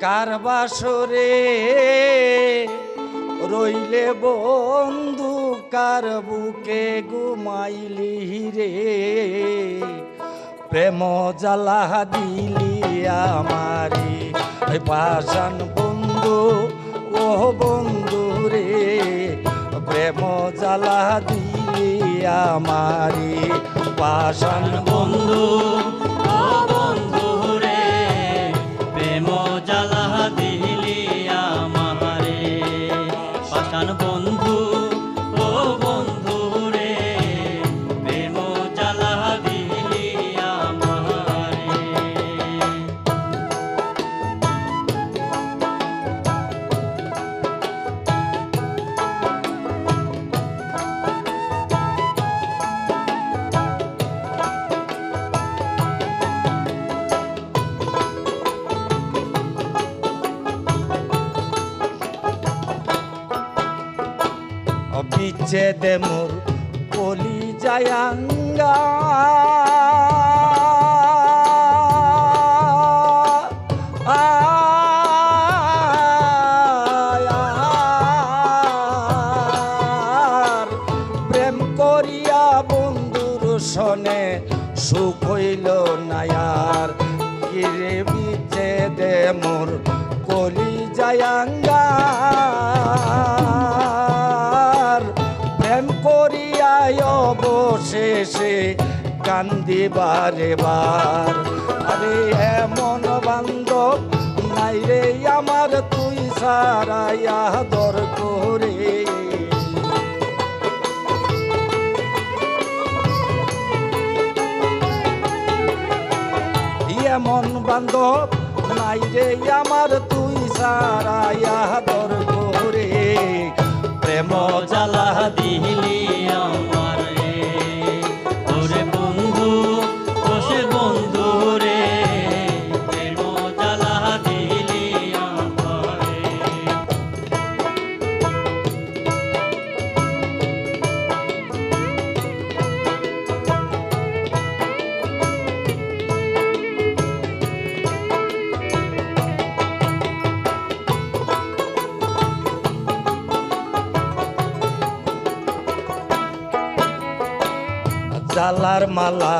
কার বাসরে রইলে বন্ধু, কার বুকে ঘুমাইলি রে? প্রেম জ্বালা দিলি আমারি। পাশান বন্ধু ও বন্ধু রে, প্রেম জ্বালা দিলি আমারি। পাশান বন্ধু বিচ্ছেদে মোর কলি যায়াঙ্গা প্রেম করিয়া মোর কলি যায়াঙ্গার কান্দিবারে বার আরে এমন বান্ধব নাই রে আমার, তুই সারাইয়া দর করে। এমন বান্ধব নাই রে আমার, তুই সারাইয়া দর করে। প্রেম জ্বালা জালার মালা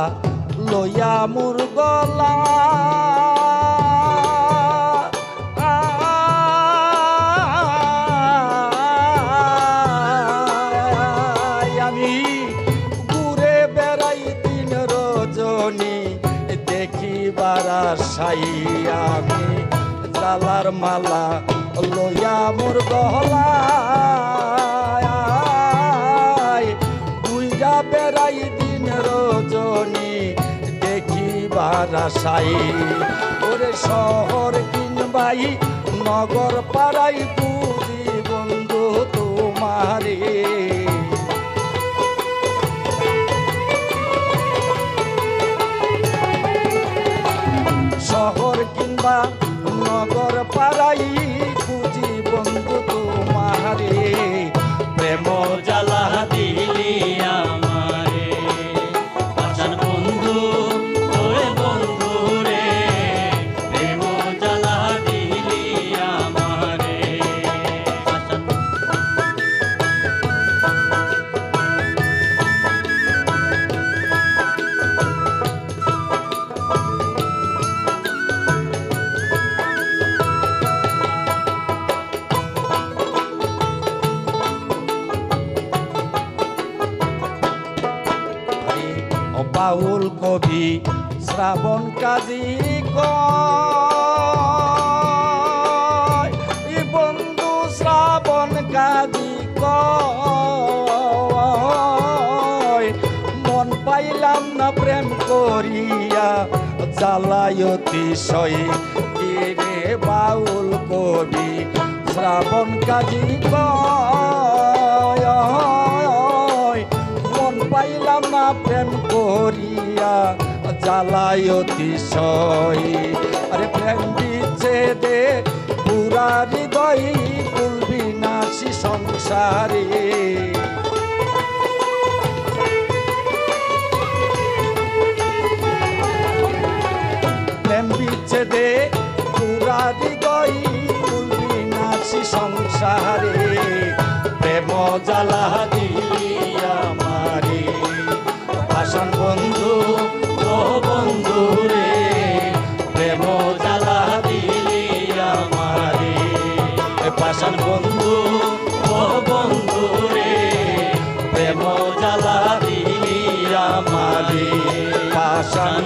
লইয়া মোর গলা আমি আমি জালার মালা লইয়া মোর বুইরা বেড়াই রজনী দেখিবার আশাই ওরে শহর কিনবাই নগর পাড়াই বুঝি বন্ধু তোমারে। শহর কিংবা নগর পাড়াই কবি শ্রাবণ কাজী কয় ই বন্ধু শ্রাবণ কাজী কয়, মন পাইলাম না প্রেম করিয়া জ্বালায়তি সই রে বাউল কবি শ্রাবণ কাজী কয়? জ্বালায় অতিশয় আরে প্রেম বিচ্ছেদে পুরা হৃদয় কুলবি নাসি সংসারে। প্রেম বিচ্ছেদে পুরা হৃদয় সংসারে। প্রেম জ্বালা পাষাণ বন্ধু ও বন্ধু রে প্রেম জ্বালা দিলি আমারে পাষাণ